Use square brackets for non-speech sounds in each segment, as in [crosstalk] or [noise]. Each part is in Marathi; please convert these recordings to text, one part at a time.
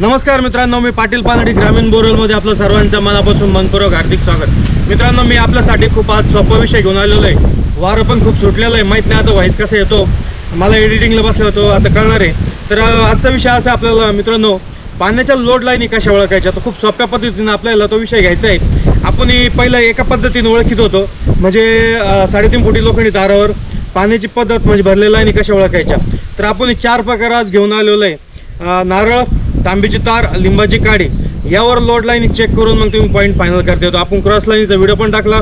नमस्कार मित्रांनो मी पाटील पानडी ग्रामीण बोरलमध्ये आपलं सर्वांचं मनापासून मनपूर्वक हार्दिक स्वागत. मित्रांनो मी आपल्यासाठी खूप आज सोपा विषय घेऊन आलेलो आहे. वारं पण खूप सुटलेलं आहे. माहीत नाही आता व्हॉइस कसा येतो. मला एडिटिंगला बसलो होतो आता कळणार आहे. तर आजचा विषय असा आपल्याला मित्रांनो पाण्याच्या लोड लाईनी कशा ओळखायच्या? तर खूप सोप्या पद्धतीनं आपल्याला तो विषय घ्यायचा आहे. आपण पहिला एका पद्धतीने ओळखीत होतो. म्हणजे साडेतीन फुटी लोखंडी दारावर पाण्याची पद्धत म्हणजे भरलेल्या लाईनी कशा ओळखायच्या? तर आपण चार प्रकार आज घेऊन आलेलो आहे. नारळ तांबीची तार लिंबाची काडी. यावर लोड लाईन चेक करून मग तुम्ही पॉईंट फायनल करता येतो. आपण क्रॉस लाईनचा व्हिडिओ पण टाकला.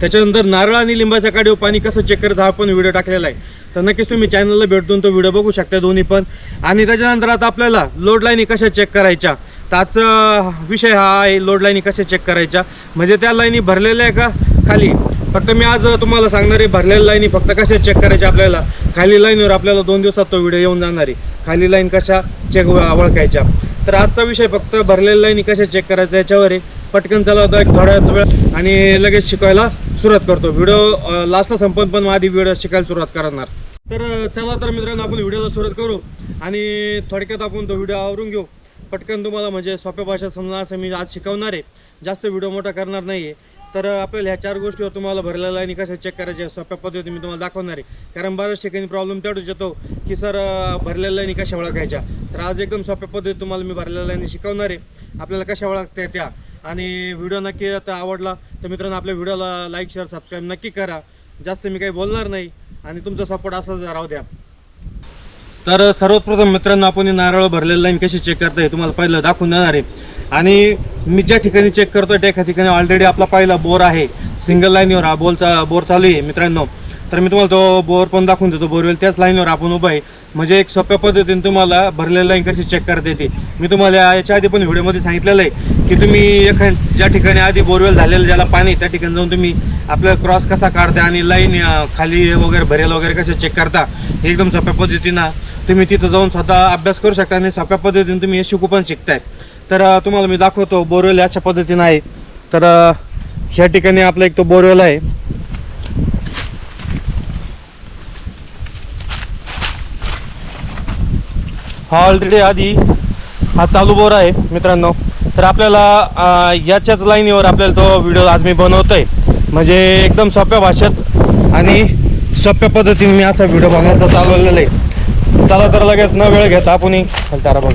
त्याच्यानंतर नारळ आणि लिंबाच्या काडीवर पाणी कसं चेक करायचं हा पण व्हिडिओ टाकलेला आहे. तर नक्कीच तुम्ही चॅनलला भेटून तो व्हिडिओ बघू शकता दोन्ही पण. आणि त्याच्यानंतर आता आपल्याला लोड लाईनी कशा चेक करायच्या? त्याचा विषय हा आहे लोड लाईनी कशा चेक करायच्या? म्हणजे त्या लाईनी भरलेल्या आहे का? खाली. फक्त मी आज तुम्हाला सांगणार आहे भरलेल्या लाईनी फक्त कशा चेक करायच्या आपल्याला? खाली लाईनवर आपल्याला दोन दिवसात तो व्हिडिओ येऊन जाणार आहे. खाली लाईन कशा चेक ओळखायच्या? तर आजचा विषय फक्त भरलेल्या लाईनी कशा चेक करायचा याच्यावर आहे. पटकन चला होता एक थोड्या वेळ आणि लगेच शिकवायला सुरुवात करतो. व्हिडिओ लास्टला संपन पण आधी व्हिडिओ शिकायला सुरुवात करणार. तर चला तर मित्रांनो आपण व्हिडिओला सुरुवात करू. आणि थोडक्यात आपण तो व्हिडिओ आवरून घेऊ. पटकन तुम्हाला म्हणजे सोप्या भाषा समजा असं मी आज शिकवणार आहे. जास्त व्हिडिओ मोठा करणार नाही आहे तर आपल्याला ह्या चार गोष्टीवर तुम्हाला भरलेला आणि कशा चेक करायच्या सोप्या पद्धतीने मी तुम्हाला दाखवणार आहे. कारण बऱ्याच ठिकाणी प्रॉब्लेम तेवढंच येतो की सर भरलेला आणि कशा ओळखायच्या? तर आज एकदम सोप्या पद्धतीत तुम्हाला मी भरलेला आणि शिकवणार आहे. आपल्याला कशा ओळखता त्या आणि व्हिडिओ नक्की आता आवडला तर मित्रांनो आपल्या व्हिडिओला लाईक शेअर सबस्क्राईब नक्की करा. जास्त मी काही बोलणार नाही. आणि तुमचा सपोर्ट असाच राहू द्या. तर सर्वप्रथम मित्रांनो आपण नारळ भरलेलं लाईन कशी चेक करता हे तुम्हाला पहिलं दाखवून देणार आहे. आणि मी ज्या ठिकाणी चेक करतोय त्या एका ठिकाणी ऑलरेडी आपला पहिला बोर आहे. सिंगल लाईनवर हा बोलचा बोर चालू आहे मित्रांनो. तर मी तुम्हाला तो बोर पण दाखवून देतो बोरवेल त्याच लाईनवर आपण उभं आहे. म्हणजे एक सोप्या पद्धतीने तुम्हाला भरलेली लाईन कशी चेक करता येते. मी तुम्हाला याच्या आधी पण व्हिडिओमध्ये सांगितलेलं आहे की तुम्ही एखाद ज्या ठिकाणी आधी बोरवेल झालेलं ज्याला पाणी त्या ठिकाणी जाऊन तुम्ही आपला क्रॉस कसा काढता आणि लाईन खाली वगैरे भरेल वगैरे कसं चेक करता हे एकदम सोप्या पद्धतीनं तुम्ही तिथं जाऊन स्वतः अभ्यास करू शकता आणि सोप्या पद्धतीने तुम्ही हे शिकू पण शिकताय. तर तुम्हाला मी दाखवतो बोरवेल अशा पद्धतीनं आहे. तर ह्या ठिकाणी आपला एक तो बोरवेल आहे. हा ऑलरेडी आधी हा चालू बोर आहे मित्रांनो. तर आपल्याला याच्याच लाईनीवर आपल्याला तो व्हिडिओ आज मी बनवतोय. म्हणजे एकदम सोप्या भाषेत आणि सोप्या पद्धतीने मी असा व्हिडिओ बनवायचा चालवलेला आहे. चला तर लगेच न वेळ घेता आपण तारा बघ.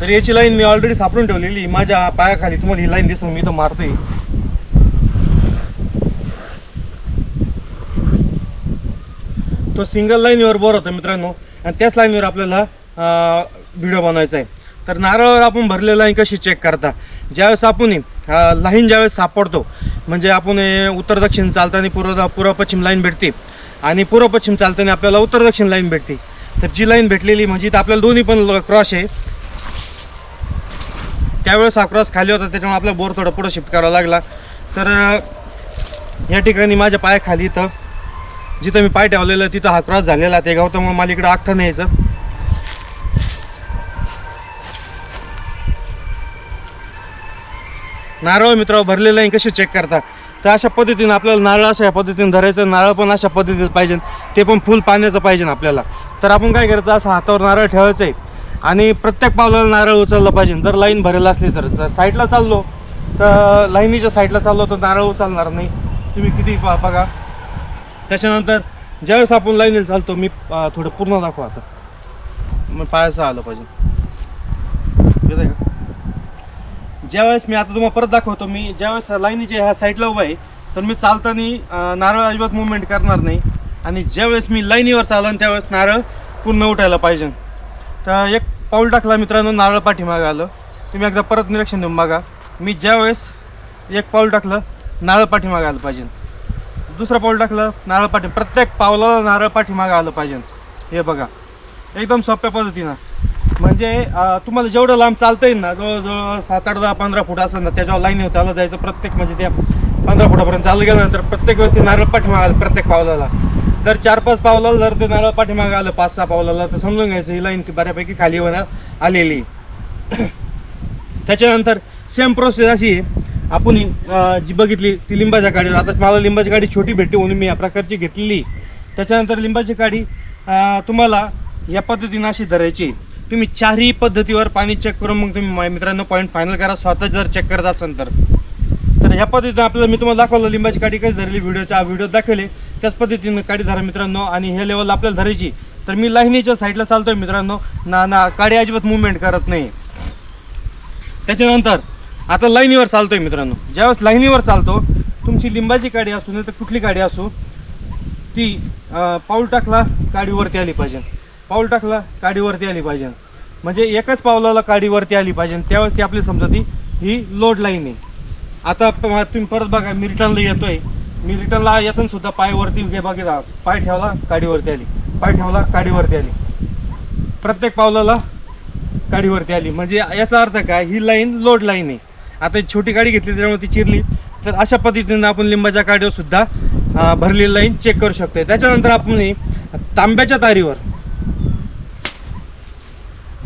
तर याची लाईन मी ऑलरेडी सापडून ठेवलेली. माझ्या पायाखाली तुम्हाला ही लाईन दिसून मी तर मारतोय. तो सिंगल लाईनवर बोर होता मित्रांनो. आणि त्याच लाईनवर आपल्याला व्हिडिओ बनवायचा आहे. तर नारळावर आपण भरलेली लाईन कशी चेक करता? ज्यावेळेस आपण लाईन ज्यावेळेस सापडतो म्हणजे आपण हे उत्तर दक्षिण चालताना पूर्व पूर्व पश्चिम लाईन भेटते. आणि पूर्व पश्चिम चालताना आपल्याला उत्तर दक्षिण लाईन भेटते. तर जी लाईन भेटलेली म्हणजे इथं आपल्याला दोन्ही पण क्रॉस आहे. त्यावेळेस हा क्रॉस खाली होता त्याच्यामुळे आपला बोर थोडं पुढं शिफ्ट करावा लागला. तर या ठिकाणी माझ्या पायाखाली इथं जिथं मी पाय ठेवलेलं तिथं हा क्रॉस झालेला ते गवतामुळे मला इकडं आखता न्यायचं. नारळ मित्रांनो भरलेलं आहे कशी चेक करता? तर अशा पद्धतीने आपल्याला नारळ अशा पद्धतीने धरायचं नारळ पण अशा पद्धतीने पाहिजे ते पण फुल पाण्याचं पाहिजे आपल्याला. तर आपण काय करायचं असं हातावर नारळ ठेवायचं आहे आणि प्रत्येक पावलाला नारळ उचललं पाहिजे. जर लाईन भरेल असली तर जर साईडला चाललो तर लाईनीच्या साईडला चाललो तर नारळ उचलणार नाही. तुम्ही किती पा- बघा. त्याच्यानंतर ज्यावेळेस आपण लाईनीला चालतो मी थोडं पूर्ण दाखवा आता. मग पायाचं आलं पाहिजे. का? ज्यावेळेस मी आता तुम्हाला परत दाखवतो मी ज्यावेळेस लाईनीच्या ह्या साईडला उभा आहे तर मी चालताना नारळ अजिबात मुवमेंट करणार नाही. आणि ज्यावेळेस मी लाईनीवर चालन त्यावेळेस नारळ पूर्ण उठायला पाहिजे. तर एक पाऊल टाकला मित्रांनो नारळ पाठीमागं आलं. तुम्ही एकदा परत निरीक्षण देऊन बघा. मी ज्यावेळेस एक पाऊल टाकलं नारळ पाठीमागं आलं पाहिजे. दुसरं पाऊल टाकलं नारळ पाठी प्रत्येक पावलाला नारळ पाठीमागं आलं पाहिजे. हे बघा. एकदम सोप्या पद्धतीनं. म्हणजे तुम्हाला जेवढं लांब चालता येईल ना जवळजवळ सात आठ दहा पंधरा फूट असेल ना त्याच्यावर लाईन चालत जायचं. प्रत्येक म्हणजे त्या पंधरा फुटापर्यंत चालत गेल्यानंतर प्रत्येक व्यक्ती नारळ पाठीमागं आलं प्रत्येक पावलाला. जर चार पाच पावलाला जर ते नारळ पाठीमागं आलं पाच सहा पावलाला तर समजून घ्यायचं ही लाईन ती बऱ्यापैकी खाली होणार आलेली. त्याच्यानंतर सेम प्रोसेस अशी आहे. आपण ही, जी बघितली ती लिंबाच्या गाडीवर आता मला लिंबाची गाडी छोटी भेटते म्हणून मी या प्रकारची घेतलेली. त्याच्यानंतर लिंबाची गाडी तुम्हाला या पद्धतीनं अशी धरायची तुम्ही चारही पद्धतीवर पाणी चेक करून मग तुम्ही मा- मित्रांनो पॉईंट फायनल करा. स्वतः जर चेक करत असाल तर. तर ह्या पद्धतीनं आपल्याला मी तुम्हाला दाखवलं लिंबाची काठी कशी धरली व्हिडिओच्या व्हिडिओ दाखवले. त्याच पद्धतीनं काडी धरा मित्रांनो आणि हे लेवल आपल्याला धरायची. तर मी लाईनीच्या साईडला चालतोय मित्रांनो. ना ना काडी अजिबात मुवमेंट करत नाही. त्याच्यानंतर आता लाईनीवर चालतोय मित्रांनो. ज्यावेळेस लाईनीवर चालतो तुमची लिंबाची काडी असू नाही तर कुठली काडी असू ती पाऊल टाकला काडीवरती आली पाहिजे. पाऊल टाकला काडीवरती आली पाहिजे. म्हणजे एकाच पावलाला काडीवरती आली पाहिजे. त्यावेळेस ती आपली समजा ती ही लोड लाईन आहे. आता तुम्ही परत बघा मी रिटर्नला येतोय. मी रिटर्नला येताना सुद्धा पायवरती बघा पाय ठेवला काडीवरती आली. पाय ठेवला काडीवरती आली. प्रत्येक पावलाला काडीवरती आली. म्हणजे याचा अर्थ काय? ही लाईन लोड लाईन आहे. आता छोटी गाडी घेतली त्यामुळे ती चिरली. तर अशा पद्धतीनं आपण लिंबाच्या काडीवर सुद्धा भरलेली लाईन चेक करू शकतो त्याच्यानंतर आपण तांब्याच्या तारीवर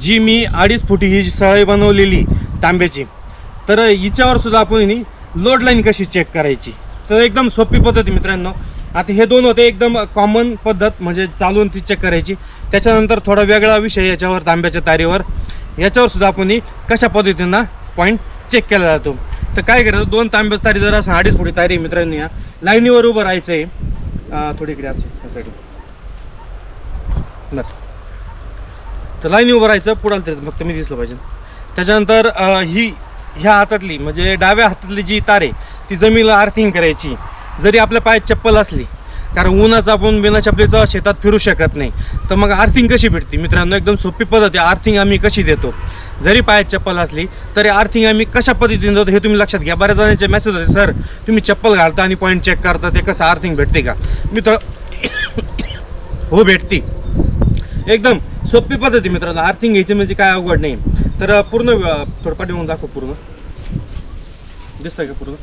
जी मी अडीच फुटी ही जी सळई बनवलेली तांब्याची तर हिच्यावर सुद्धा आपण लोड लाईन कशी चेक करायची? तर एकदम सोपी पद्धत मित्रांनो. आता हे दोन होते एकदम कॉमन पद्धत म्हणजे चालून ती चेक करायची. त्याच्यानंतर थोडा वेगळा विषय याच्यावर तांब्याच्या तारीवर. याच्यावर सुद्धा आपण कशा पद्धतीनं पॉईंट चेक केला जातो. तर काय करायचं? दोन तांब्याची तारी जर असं अडीच फुटी तारी मित्रांनी मित्रांनो या लाईनीवर उभं राहायचं आहे थोडीकडे थोडी इकडे त्यासाठी. बस. तर लाईन उभं राहायचं पुढाल तरी फक्त मी दिसलं पाहिजे. त्याच्यानंतर ही ह्या हातातली म्हणजे डाव्या हातातली जी तार आहे ती जमिनीला आर्थिंग करायची. जरी आपल्या पायात चप्पल असली कारण उन्हाचं आपण बिना चपलीचं शेतात फिरू शकत नाही तर मग आर्थिंग कशी भेटते? मित्रांनो एकदम सोपी पद्धत आहे. आर्थिंग आम्ही कशी देतो? जरी पायात चप्पल असली तरी आर्थिंग आम्ही कशा पद्धतीने देतो हे तुम्ही लक्षात घ्या. बऱ्याच जणांचे मेसेज होते सर तुम्ही चप्पल घालता आणि पॉईंट चेक करता ते कसं आर्थिंग भेटते का? मित्र [coughs] हो भेटते. एकदम. सोपी पद्धती मित्रांनो. अर्थिंग घ्यायची म्हणजे काय अवघड नाही. तर पूर्ण थोडपाट येऊन दाखव पूर्ण. दिसतंय का पूर्ण?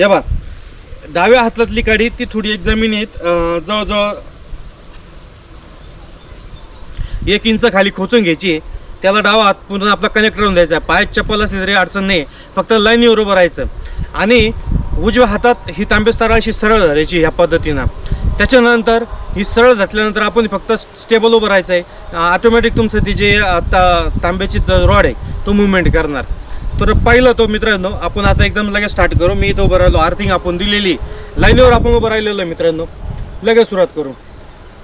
या बा डाव्या हातातली काडी ती थोडी एक जमिनीत जवळजवळ एक इंच खाली खोचून घ्यायची त्याला डावा हात पूर्ण आपला कनेक्ट करून द्यायचा. पायात चप्पल असली तरी अडचण नाही. फक्त लाईनीवर उभं राहायचं. आणि उजव्या हातात ही तांबेस्तारा अशी सरळ धरायची ह्या पद्धतीनं. त्याच्यानंतर ही सरळ घातल्यानंतर आपण फक्त स्टेबल उभं राहायचं आहे ऑटोमॅटिक तुमचं ती जे आता तांब्याची रॉड आहे तो मुवमेंट करणार. तर पहिलं तो मित्रांनो आपण आता एकदम लगेच स्टार्ट करू. मी इथं उभं राहिलो आर्थिंग आपण दिलेली लाईनीवर आपण उभं राहिलेलो आहे मित्रांनो. लगेच सुरुवात करू.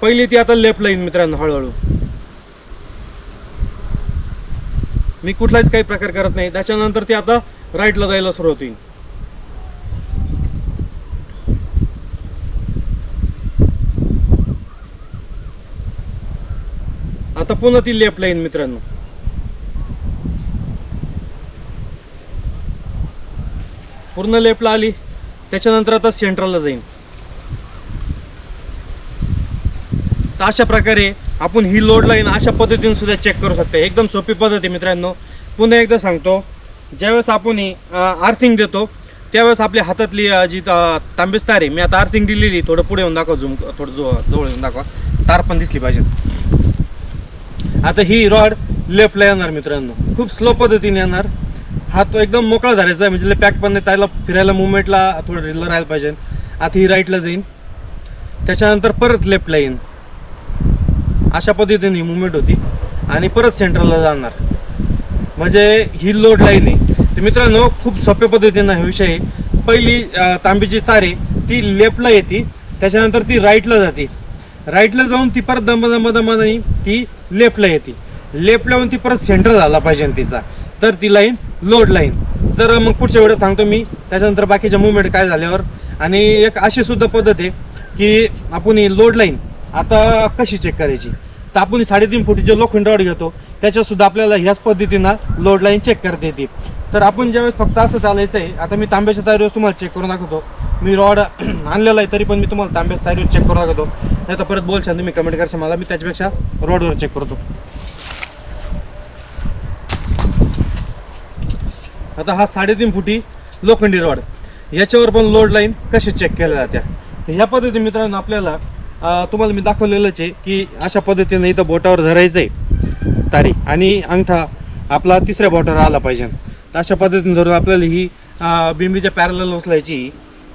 पहिली ती आता लेफ्ट लाईन मित्रांनो हळूहळू. मी कुठलाच काही प्रकार करत नाही. त्याच्यानंतर ती आता राईटला जायला सुरुवात होईल. आता पुन्हा ती लेफ्ट लाईन मित्रांनो. पूर्ण लेफ्टला आली त्याच्यानंतर आता सेंट्रलला जाईन. तर अशा प्रकारे आपण ही लोड लाईन अशा पद्धतीने सुद्धा चेक करू शकतो. एकदम सोपी पद्धत आहे मित्रांनो. पुन्हा एकदा सांगतो ज्यावेळेस आपण ही आर्थिंग देतो त्यावेळेस आपल्या हातातली जी तांबेस तार आहे मी आता आर्थिंग दिलेली थोडं पुढे येऊन दाखवा झूम थोडं जो जवळ येऊन दाखवा. तार पण दिसली पाहिजे. आता ही रॉड लेफ्टला येणार मित्रांनो. खूप स्लो पद्धतीने येणार. हा तो एकदम मोकळा धरायचा आहे म्हणजे पॅक पण नाही त्याला फिरायला मुवमेंटला थोडं रिलर राहायला पाहिजे. आता ही राईटला जाईन. त्याच्यानंतर परत लेफ्टला येईन. अशा पद्धतीने ही मुवमेंट होती. आणि परत सेंट्रलला जाणार. म्हणजे ही लोड लाईन आहे. तर मित्रांनो खूप सोप्या पद्धतीनं हे विषय आहे. पहिली तांबीची तारे ती लेफ्टला येते. त्याच्यानंतर ती राईटला जाते. राईटला जाऊन ती परत दम दम नाही ती लेफ्टला येते लेफ्टला येऊन ती परत सेंटर झाला पाहिजे तिचा तर ती लाईन लोड लाईन तर मग पुढच्या वेळेस सांगतो मी त्याच्यानंतर बाकीच्या मुवमेंट काय झाल्यावर आणि एक अशी सुद्धा पद्धत आहे की आपण ही लोड लाईन आता कशी चेक करायची तर आपण साडेतीन फुटीचे लोखंड रॉड घेतो त्याच्यासुद्धा आपल्याला ह्याच पद्धतीनं लोड लाईन चेक करता येते. तर आपण ज्यावेळेस फक्त असं चालायचं आहे आता मी तांब्याच्या तारीवर तुम्हाला चेक करून दाखवतो. मी रॉड [clears throat] आणलेला आहे तरी पण मी तुम्हाला तांब्याच्या तारीवर चेक करून दाखवतो. नाही तर परत बोलशाल तुम्ही कमेंट करशाल मला मी त्याच्यापेक्षा रॉडवर चेक करतो. आता हा साडेतीन फुटी लोखंडी रॉड याच्यावर पण लोड लाईन कशी चेक केल्या जात्या? तर ह्या पद्धतीने मित्रांनो आपल्याला तुम्हाला मी दाखवलेलंच आहे की अशा पद्धतीने इथं बोटावर धरायचं आहे तारीख आणि अंगठा आपला तिसऱ्या बोटावर आला पाहिजे. तर अशा पद्धतीने धरून आपल्याला ही बिंबीच्या पॅरल उचलायची.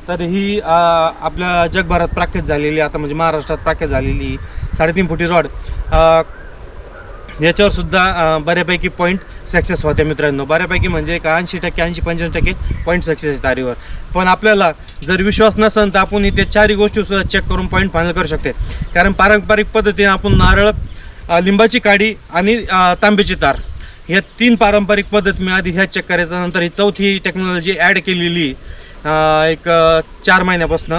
तर ही आपल्या जगभरात प्राख्यात झालेली आता म्हणजे महाराष्ट्रात प्राख्यात झालेली साडेतीन फुटी रॉड याच्यावर सुद्धा बऱ्यापैकी पॉईंट सक्सेस होते मित्रांनो. बऱ्यापैकी म्हणजे एक ऐंशी टक्के ऐंशी पंच्याऐंशी टक्के पॉईंट सक्सेस आहे तारीवर. पण आपल्याला जर विश्वास नसेल तर आपण इथे चारही गोष्टी सुद्धा चेक करून पॉईंट फायनल करू शकते. कारण पारंपरिक पद्धतीने आपण नारळ लिंबाची काडी आणि तांब्याची तार ह्या तीन पारंपरिक पद्धत मी आधी ह्या चेक करायचं. नंतर ही चौथी टेक्नॉलॉजी ॲड केलेली एक चार महिन्यापासून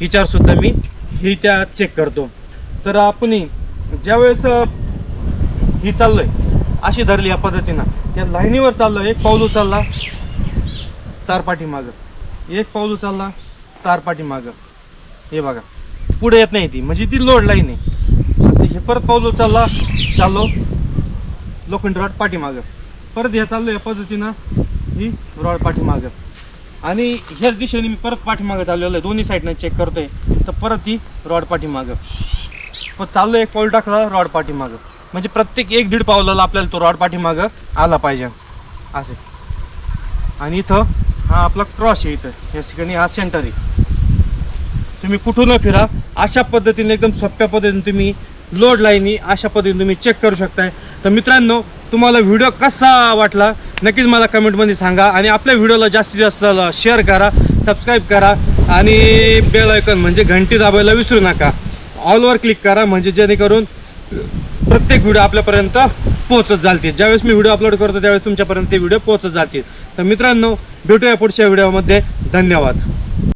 हिच्यावर सुद्धा मी ही त्या चेक करतो. तर आपण ज्यावेळेस ही चाललंय. अशी धरली या पद्धतीनं. त्या लाईनीवर चाललं एक पाऊल उचलला तार पाठीमागं. एक पाऊल उचलला तार पाठीमागं. हे बघा. पुढे येत नाही ती. म्हणजे ती लोड लाईन आहे. हे परत पाऊल उचलला चाललो. लोखंड रॉड पाठीमागं. परत हे चाललो या पद्धतीनं ही रॉड पाठीमागं. आणि ह्याच दिशेने मी परत पाठीमागं चाललेलो आहे. दोन्ही साईडनं चेक करतोय. तर परत ही रॉड पाठीमागं. पण चाललो एक पाऊल टाकला रॉड पाठीमागं. म्हणजे प्रत्येक एक दीड पावलाला आपल्याला तो रॉड पाठीमागं आला पाहिजे. असे. आणि इथं हा आपला क्रॉस आहे इथं. या ठिकाणी हा सेंटर आहे. तुम्ही कुठून फिरा अशा पद्धतीने एकदम सोप्या पद्धतीने तुम्ही लोड लाईनी अशा पद्धतीने तुम्ही चेक करू शकताय. तर मित्रांनो तुम्हाला व्हिडिओ कसा वाटला नक्कीच मला कमेंटमध्ये सांगा. आणि आपल्या व्हिडिओला जास्तीत जास्त शेअर करा सबस्क्राईब करा. आणि बेल आयकॉन म्हणजे घंटी दाबायला विसरू नका. ऑलवर क्लिक करा म्हणजे जेणेकरून प्रत्येक व्हिडिओ आपल्यापर्यंत पोहोचत जातील. ज्यावेळेस मी व्हिडिओ अपलोड करतो त्यावेळेस तुमच्यापर्यंत ते व्हिडिओ पोहोचत जातील. तर मित्रांनो भेटूया पुढच्या व्हिडिओमध्ये धन्यवाद.